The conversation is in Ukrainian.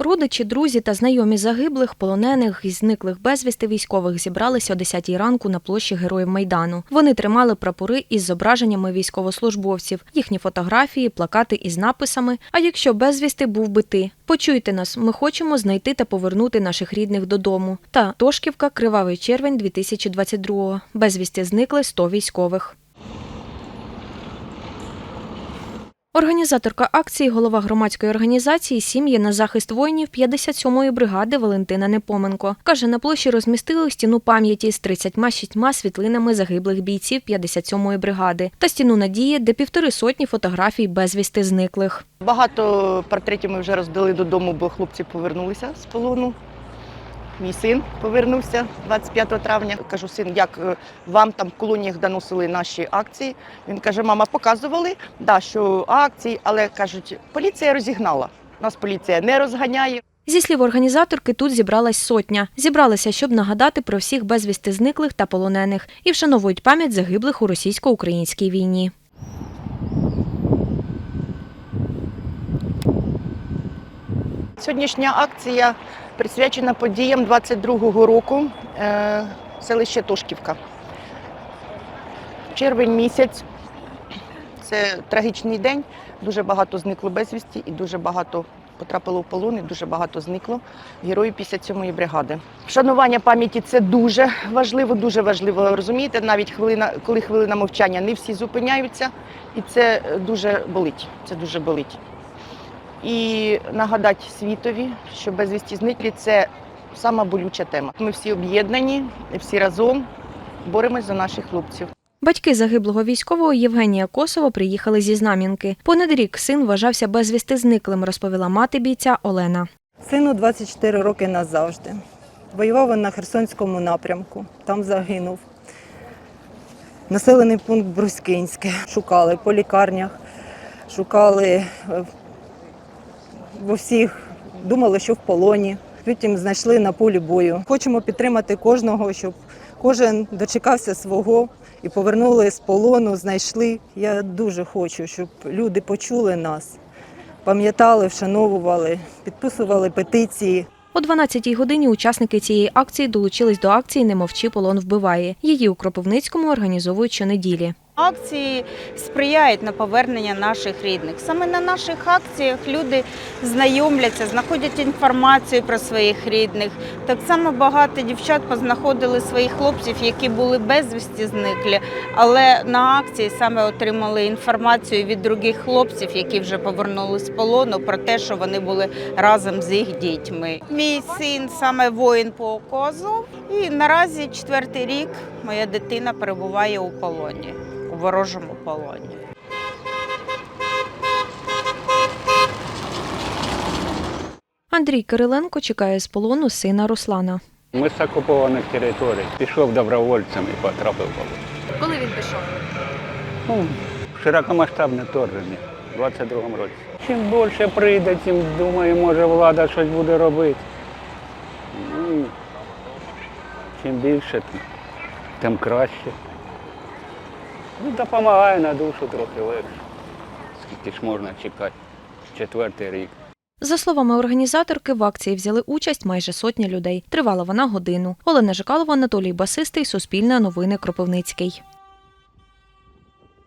Родичі, друзі та знайомі загиблих, полонених і зниклих безвісти військових зібралися о 10 ранку на площі Героїв Майдану. Вони тримали прапори із зображеннями військовослужбовців, їхні фотографії, плакати із написами. А якщо безвісти був би ти? Почуйте нас, ми хочемо знайти та повернути наших рідних додому. Та Тошківка, Кривавий червень 2022. Безвісти зникли 100 військових. Організаторка акції, голова громадської організації Сім'ї на захист воїнів 57-ї бригади Валентина Непоменко каже, на площі розмістили стіну пам'яті з 36 світлинами загиблих бійців 57-ї бригади та стіну надії, де півтори сотні фотографій безвісти зниклих. Багато портретів ми вже роздали додому, бо хлопці повернулися з полону. Мій син повернувся 25 травня. Кажу, син, як е, вам там в колоніях доносили наші акції. Він каже, мама, показували, да, що акції, але кажуть, поліція розігнала. Нас поліція не розганяє. Зі слів організаторки, тут зібралась сотня. Зібралися, щоб нагадати про всіх безвісти зниклих та полонених і вшановують пам'ять загиблих у російсько-українській війні. Сьогоднішня акція присвячена подіям 22-го року е, селище Тошківка. Червень місяць це трагічний день. Дуже багато зникло безвісті і дуже багато потрапило в полон, і дуже багато зникло героїв 57-ї бригади. Вшанування пам'яті це дуже важливо, дуже важливо. Розумієте, навіть хвилина, коли хвилина мовчання, не всі зупиняються, і це дуже болить. Це дуже болить. І нагадати світові, що безвісті зниклі це сама болюча тема. Ми всі об'єднані, всі разом боремось за наших хлопців. Батьки загиблого військового Євгенія Косова приїхали зі Знам'янки. Понад рік син вважався безвісти зниклим, розповіла мати бійця Олена. Сину 24 роки назавжди. Воював він на Херсонському напрямку, там загинув. Населений пункт Брускинське. Шукали по лікарнях, шукали е, в усіх, думали, що в полоні. Потім знайшли на полі бою. Хочемо підтримати кожного, щоб кожен дочекався свого і повернули з полону, знайшли. Я дуже хочу, щоб люди почули нас пам'ятали, вшановували, підписували петиції. О 12-й годині учасники цієї акції долучились до акції Не мовчи, полон вбиває. Її у Кропивницькому організовують щонеділі. Акції сприяють на повернення наших рідних. Саме на наших акціях люди знайомляться, знаходять інформацію про своїх рідних. Так само багато дівчат познаходили своїх хлопців, які були безвісті зниклі, але на акції саме отримали інформацію від других хлопців, які вже повернулись з полону, про те, що вони були разом з їх дітьми. Мій син саме воїн по оказу, і наразі четвертий рік моя дитина перебуває у полоні ворожому полоні. Андрій Кириленко чекає з полону сина Руслана. Ми з окупованих територій. Пішов добровольцем і потрапив в полон. Коли він пішов? Ну, широкомасштабне вторгнення в 22-му році. Чим більше прийде, тим думаю, може влада щось буде робити. Ну, чим більше, тим- тим краще. Ну, допомагає на душу трохи легше. Скільки ж можна чекати? Четвертий рік. За словами організаторки, в акції взяли участь майже сотня людей. Тривала вона годину. Олена Жикалова, Анатолій Басистий, Суспільне новини Кропивницький.